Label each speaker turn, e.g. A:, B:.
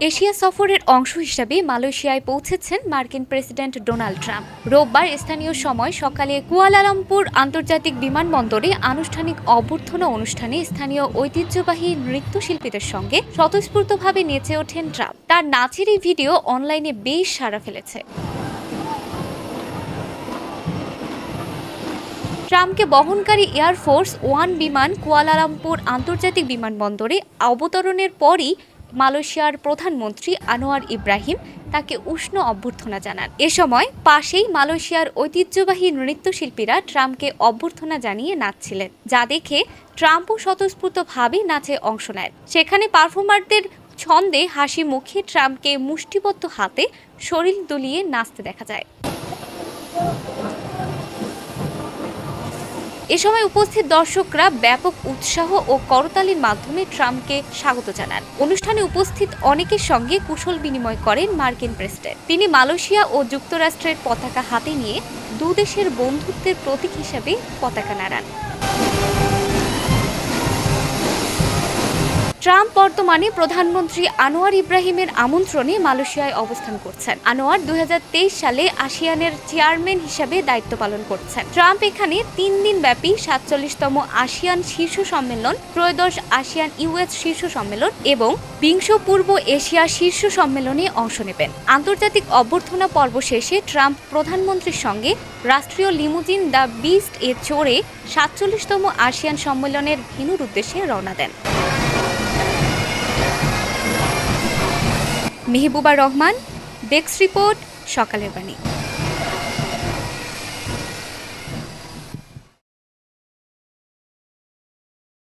A: Asia সফরের অংশ হিসাবে মালয়েশিয়ায় পৌঁছেছেন মার্কিন প্রেসিডেন্ট ডোনাল্ড ট্রাম্প। রোববার স্থানীয় সময় সকালে কুয়ালালামপুর আন্তর্জাতিক বিমানবন্দরে আনুষ্ঠানিক অভ্যর্থনা অনুষ্ঠানে স্থানীয় ঐতিহ্যবাহী নৃত্যশিল্পীদের সঙ্গে স্বতঃস্ফূর্তভাবে নেচে ওঠেন ট্রাম্প। তার নাচের এই ভিডিও অনলাইনে বেশ সাড়া ফেলেছে। ট্রাম্পকে বহনকারী এয়ারফোর্স ওয়ান বিমান কুয়ালালামপুর আন্তর্জাতিক বিমানবন্দরে অবতরণের পরই মালয়েশিয়ার প্রধানমন্ত্রী আনোয়ার ইব্রাহিম তাকে উষ্ণ অভ্যর্থনা জানান। এ সময় পাশেই মালয়েশিয়ার ঐতিহ্যবাহী নৃত্যশিল্পীরা ট্রাম্পকে অভ্যর্থনা জানিয়ে নাচছিলেন, যা দেখে ট্রাম্পও স্বতঃস্ফূর্তভাবে নাচে অংশ নেন। সেখানে পারফর্মারদের ছন্দে হাসি মুখে ট্রাম্পকে মুষ্টিবদ্ধ হাতে শরীর দুলিয়ে নাচতে দেখা যায়। এ সময় উপস্থিত দর্শকরা ব্যাপক উৎসাহ ও করতালির মাধ্যমে ট্রাম্পকে স্বাগত জানান। অনুষ্ঠানে উপস্থিত অনেকের সঙ্গে কুশল বিনিময় করেন মার্কিন প্রেসিডেন্ট। তিনি মালয়েশিয়া ও যুক্তরাষ্ট্রের পতাকা হাতে নিয়ে দু দেশের বন্ধুত্বের প্রতীক হিসেবে পতাকা নাড়ান। ট্রাম্প বর্তমানে প্রধানমন্ত্রী আনোয়ার ইব্রাহিমের আমন্ত্রণে মালয়েশিয়ায় অবস্থান করছেন। আনোয়ার দু হাজার তেইশ সালে আসিয়ানের চেয়ারম্যান হিসেবে দায়িত্ব পালন করছেন। ট্রাম্প এখানে তিন দিন ব্যাপী সাতচল্লিশতম আসিয়ান শীর্ষ সম্মেলন, ত্রয়োদশ আসিয়ান ইউএস শীর্ষ সম্মেলন এবং বিংশ পূর্ব এশিয়া শীর্ষ সম্মেলনে অংশ নেবেন। আন্তর্জাতিক অভ্যর্থনা পর্ব শেষে ট্রাম্প প্রধানমন্ত্রীর সঙ্গে রাষ্ট্রীয় লিমুজিন দ্য বিস্ট এ চড়ে সাতচল্লিশতম আসিয়ান সম্মেলনের ভিনুর উদ্দেশ্যে রওনা দেন। মেহবুবা রহমান ডেস্ক রিপোর্ট সকালের বাণী।